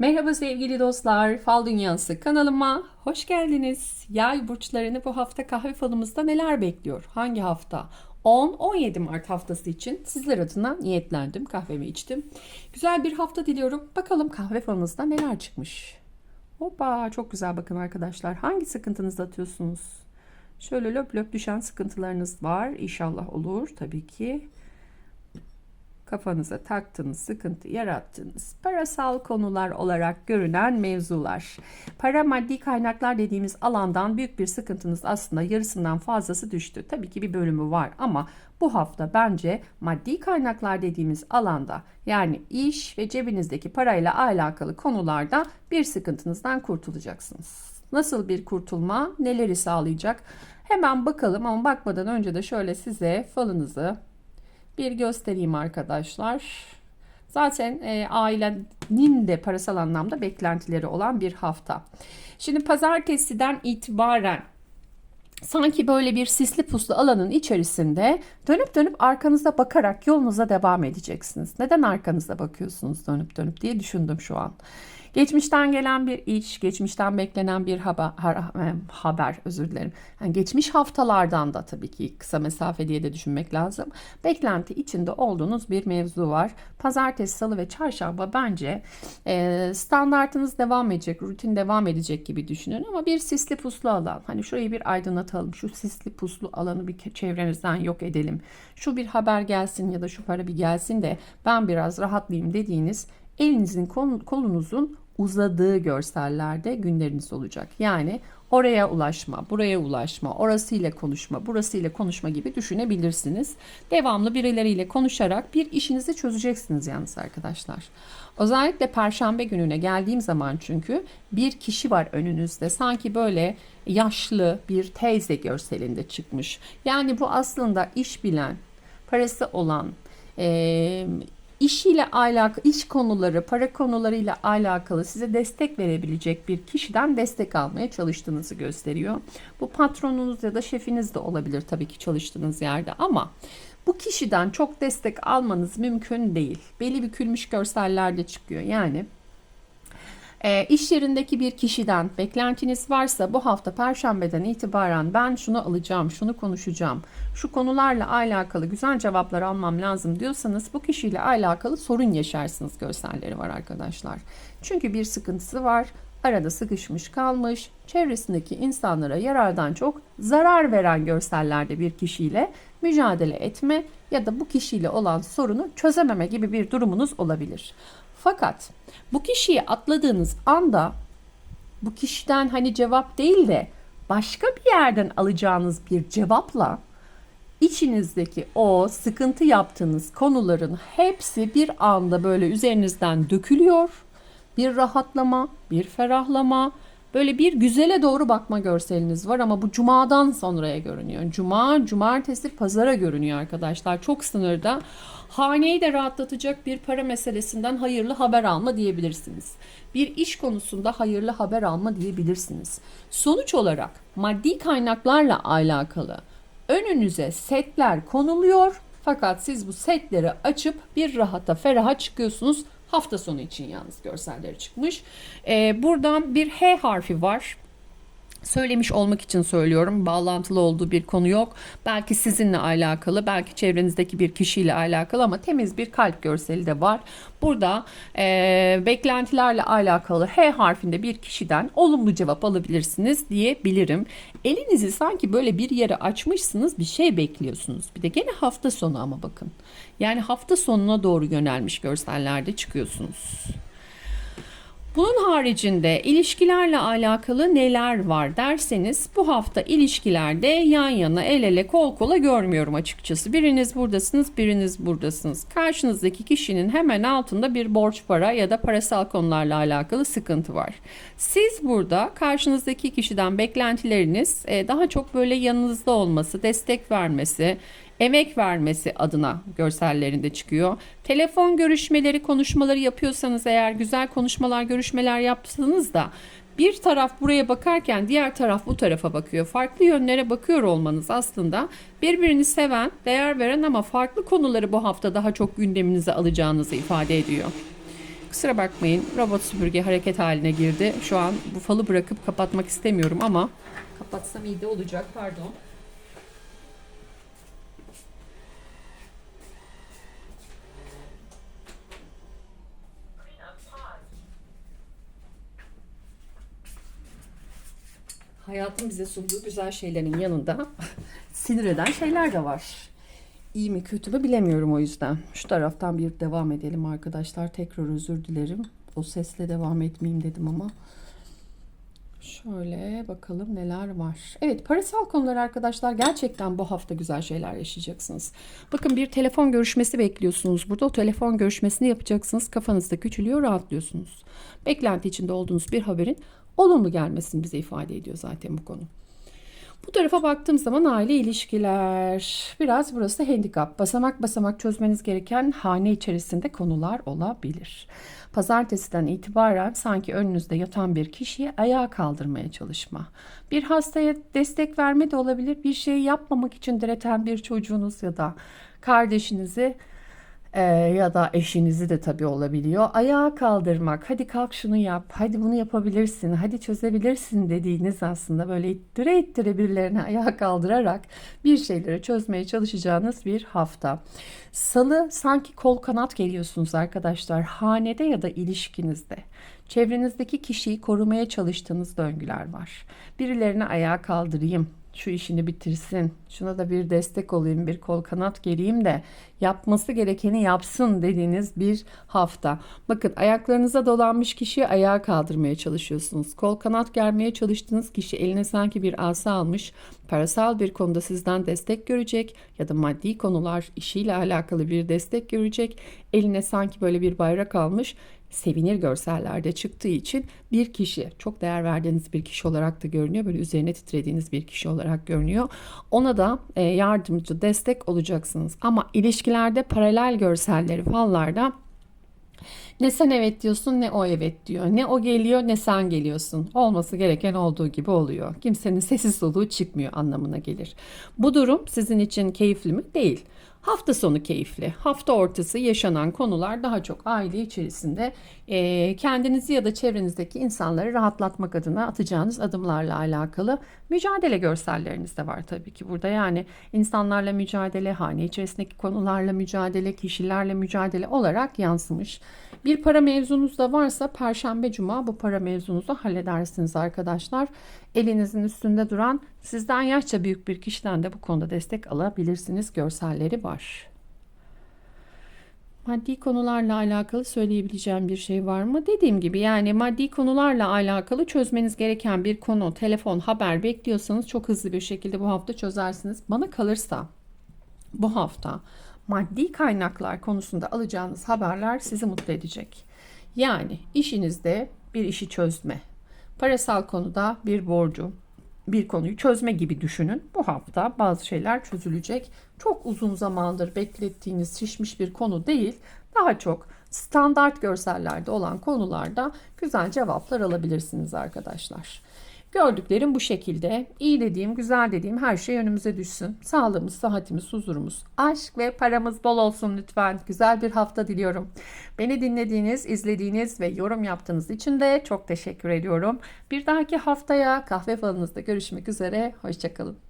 Merhaba sevgili dostlar, Fal Dünyası kanalıma hoş geldiniz. Yay burçlarını bu hafta kahve falımızda neler bekliyor? Hangi hafta? 10-17 Mart haftası için sizler adına niyetlendim, kahvemi içtim. Güzel bir hafta diliyorum. Bakalım kahve falımızda neler çıkmış? Hoppa çok güzel bakın arkadaşlar. Hangi sıkıntınızı atıyorsunuz? Şöyle löp löp düşen sıkıntılarınız var. İnşallah olur tabii ki kafanıza taktığınız, sıkıntı yarattığınız parasal konular olarak görünen mevzular. Para maddi kaynaklar dediğimiz alandan büyük bir sıkıntınız aslında yarısından fazlası düştü. Tabii ki bir bölümü var ama bu hafta bence maddi kaynaklar dediğimiz alanda yani iş ve cebinizdeki parayla alakalı konularda bir sıkıntınızdan kurtulacaksınız. Nasıl bir kurtulma, neleri sağlayacak? Hemen bakalım ama bakmadan önce de şöyle size falınızı bir göstereyim arkadaşlar. Zaten e, ailenin de parasal anlamda beklentileri olan bir hafta. Şimdi pazartesiden itibaren sanki böyle bir sisli puslu alanın içerisinde dönüp dönüp arkanıza bakarak yolunuza devam edeceksiniz. Neden arkanıza bakıyorsunuz dönüp dönüp diye düşündüm şu an. Geçmişten gelen bir iş, geçmişten beklenen bir haber, haber özür dilerim. Yani geçmiş haftalardan da tabii ki kısa mesafe diye de düşünmek lazım. Beklenti içinde olduğunuz bir mevzu var. Pazartesi, salı ve çarşamba bence e, standartınız devam edecek, rutin devam edecek gibi düşünün ama bir sisli puslu alan. Hani şurayı bir aydınlatalım. Şu sisli puslu alanı bir çevremizden yok edelim. Şu bir haber gelsin ya da şu para bir gelsin de ben biraz rahatlayayım dediğiniz elinizin kolunuzun uzadığı görsellerde günleriniz olacak. Yani oraya ulaşma, buraya ulaşma, orasıyla konuşma, burasıyla konuşma gibi düşünebilirsiniz. Devamlı birileriyle konuşarak bir işinizi çözeceksiniz yalnız arkadaşlar. Özellikle perşembe gününe geldiğim zaman çünkü bir kişi var önünüzde. Sanki böyle yaşlı bir teyze görselinde çıkmış. Yani bu aslında iş bilen, parası olan, işiyle alakalı, iş konuları, para konularıyla alakalı size destek verebilecek bir kişiden destek almaya çalıştığınızı gösteriyor. Bu patronunuz ya da şefiniz de olabilir tabii ki çalıştığınız yerde ama bu kişiden çok destek almanız mümkün değil. Belli bükülmüş görsellerde çıkıyor. Yani e, iş yerindeki bir kişiden beklentiniz varsa bu hafta perşembeden itibaren ben şunu alacağım, şunu konuşacağım, şu konularla alakalı güzel cevaplar almam lazım diyorsanız bu kişiyle alakalı sorun yaşarsınız görselleri var arkadaşlar. Çünkü bir sıkıntısı var, arada sıkışmış kalmış, çevresindeki insanlara yarardan çok zarar veren görsellerde bir kişiyle mücadele etme ya da bu kişiyle olan sorunu çözememe gibi bir durumunuz olabilir. Fakat bu kişiyi atladığınız anda bu kişiden hani cevap değil de başka bir yerden alacağınız bir cevapla içinizdeki o sıkıntı yaptığınız konuların hepsi bir anda böyle üzerinizden dökülüyor. Bir rahatlama, bir ferahlama, böyle bir güzele doğru bakma görseliniz var ama bu cumadan sonraya görünüyor. Cuma, cumartesi, pazara görünüyor arkadaşlar. Çok sınırda. Haneyi de rahatlatacak bir para meselesinden hayırlı haber alma diyebilirsiniz. Bir iş konusunda hayırlı haber alma diyebilirsiniz. Sonuç olarak maddi kaynaklarla alakalı önünüze setler konuluyor fakat siz bu setleri açıp bir rahata feraha çıkıyorsunuz. Hafta sonu için yalnız görselleri çıkmış. Ee, buradan bir H harfi var söylemiş olmak için söylüyorum. Bağlantılı olduğu bir konu yok. Belki sizinle alakalı, belki çevrenizdeki bir kişiyle alakalı ama temiz bir kalp görseli de var. Burada e, beklentilerle alakalı H harfinde bir kişiden olumlu cevap alabilirsiniz diyebilirim. Elinizi sanki böyle bir yere açmışsınız bir şey bekliyorsunuz. Bir de gene hafta sonu ama bakın. Yani hafta sonuna doğru yönelmiş görsellerde çıkıyorsunuz. Bunun haricinde ilişkilerle alakalı neler var derseniz bu hafta ilişkilerde yan yana el ele kol kola görmüyorum açıkçası. Biriniz buradasınız biriniz buradasınız. Karşınızdaki kişinin hemen altında bir borç para ya da parasal konularla alakalı sıkıntı var. Siz burada karşınızdaki kişiden beklentileriniz e, daha çok böyle yanınızda olması, destek vermesi, emek vermesi adına görsellerinde çıkıyor. Telefon görüşmeleri, konuşmaları yapıyorsanız eğer güzel konuşmalar, görüşmeler yaptınız da bir taraf buraya bakarken diğer taraf bu tarafa bakıyor. Farklı yönlere bakıyor olmanız aslında birbirini seven, değer veren ama farklı konuları bu hafta daha çok gündeminize alacağınızı ifade ediyor. Kusura bakmayın robot süpürge hareket haline girdi. Şu an bu falı bırakıp kapatmak istemiyorum ama kapatsam iyi de olacak pardon. Hayatın bize sunduğu güzel şeylerin yanında sinir eden şeyler de var. İyi mi kötü mü bilemiyorum o yüzden. Şu taraftan bir devam edelim arkadaşlar. Tekrar özür dilerim. O sesle devam etmeyeyim dedim ama. Şöyle bakalım neler var. Evet parasal konular arkadaşlar gerçekten bu hafta güzel şeyler yaşayacaksınız. Bakın bir telefon görüşmesi bekliyorsunuz burada. O telefon görüşmesini yapacaksınız. Kafanızda küçülüyor rahatlıyorsunuz. Beklenti içinde olduğunuz bir haberin olumlu gelmesini bize ifade ediyor zaten bu konu. Bu tarafa baktığım zaman aile ilişkiler. Biraz burası handikap. Basamak basamak çözmeniz gereken hane içerisinde konular olabilir. Pazartesiden itibaren sanki önünüzde yatan bir kişiyi ayağa kaldırmaya çalışma. Bir hastaya destek verme de olabilir. Bir şey yapmamak için direten bir çocuğunuz ya da kardeşinizi ee, ya da eşinizi de tabii olabiliyor. Ayağa kaldırmak, hadi kalk şunu yap, hadi bunu yapabilirsin, hadi çözebilirsin dediğiniz aslında böyle ittire ittire birilerine ayağa kaldırarak bir şeyleri çözmeye çalışacağınız bir hafta. Salı sanki kol kanat geliyorsunuz arkadaşlar hanede ya da ilişkinizde. Çevrenizdeki kişiyi korumaya çalıştığınız döngüler var. Birilerine ayağa kaldırayım, şu işini bitirsin, şuna da bir destek olayım, bir kol kanat geleyim de yapması gerekeni yapsın dediğiniz bir hafta. Bakın ayaklarınıza dolanmış kişiyi ayağa kaldırmaya çalışıyorsunuz. Kol kanat germeye çalıştığınız kişi eline sanki bir asa almış, parasal bir konuda sizden destek görecek ya da maddi konular işiyle alakalı bir destek görecek. Eline sanki böyle bir bayrak almış sevinir görsellerde çıktığı için bir kişi çok değer verdiğiniz bir kişi olarak da görünüyor. Böyle üzerine titrediğiniz bir kişi olarak görünüyor. Ona da e, yardımcı, destek olacaksınız. Ama ilişkilerde paralel görselleri fallarda ne sen evet diyorsun ne o evet diyor. Ne o geliyor ne sen geliyorsun. Olması gereken olduğu gibi oluyor. Kimsenin sessiz soluğu çıkmıyor anlamına gelir. Bu durum sizin için keyifli mi? Değil. Hafta sonu keyifli. Hafta ortası yaşanan konular daha çok aile içerisinde e, kendinizi ya da çevrenizdeki insanları rahatlatmak adına atacağınız adımlarla alakalı mücadele görselleriniz de var tabii ki burada. Yani insanlarla mücadele, hane içerisindeki konularla mücadele, kişilerle mücadele olarak yansımış. Bir para mevzunuz da varsa Perşembe Cuma bu para mevzunuzu halledersiniz arkadaşlar. Elinizin üstünde duran sizden yaşça büyük bir kişiden de bu konuda destek alabilirsiniz. Görselleri var. Maddi konularla alakalı söyleyebileceğim bir şey var mı? Dediğim gibi yani maddi konularla alakalı çözmeniz gereken bir konu, telefon, haber bekliyorsanız çok hızlı bir şekilde bu hafta çözersiniz. Bana kalırsa bu hafta maddi kaynaklar konusunda alacağınız haberler sizi mutlu edecek. Yani işinizde bir işi çözme, parasal konuda bir borcu, bir konuyu çözme gibi düşünün. Bu hafta bazı şeyler çözülecek. Çok uzun zamandır beklettiğiniz şişmiş bir konu değil. Daha çok standart görsellerde olan konularda güzel cevaplar alabilirsiniz arkadaşlar. Gördüklerim bu şekilde. İyi dediğim, güzel dediğim her şey önümüze düşsün. Sağlığımız, sıhhatimiz, huzurumuz, aşk ve paramız bol olsun lütfen. Güzel bir hafta diliyorum. Beni dinlediğiniz, izlediğiniz ve yorum yaptığınız için de çok teşekkür ediyorum. Bir dahaki haftaya kahve falınızda görüşmek üzere. Hoşçakalın.